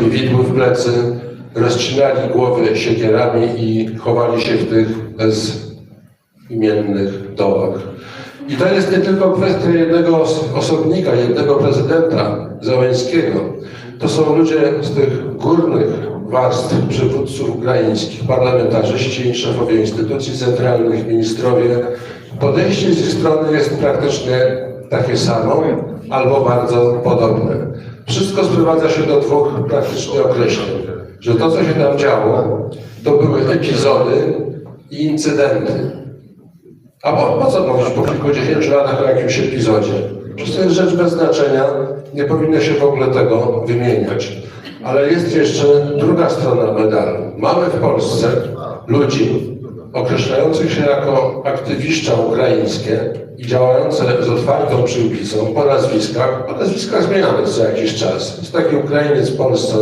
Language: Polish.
sobie w plecy, rozcinali głowy siekierami i chowali się w tych bezimiennych dołach. I to jest nie tylko kwestia jednego os- osobnika, jednego prezydenta Załęskiego. To są ludzie z tych górnych warstw przywódców ukraińskich, parlamentarzyści, szefowie instytucji centralnych, ministrowie. Podejście z ich strony jest praktycznie takie samo albo bardzo podobne. Wszystko sprowadza się do dwóch praktycznie określeń, że to, co się tam działo, to były epizody i incydenty. A po, po co mówić po kilkudziesięciu latach o jakimś epizodzie? Przecież to jest rzecz bez znaczenia, nie powinno się w ogóle tego wymieniać. Ale jest jeszcze druga strona medalu. Mamy w Polsce ludzi określających się jako aktywiszcza ukraińskie i działające z otwartą przyłbicą po nazwiskach, po nazwiskach zmienianych co jakiś czas. Jest taki Ukrainiec w Polsce,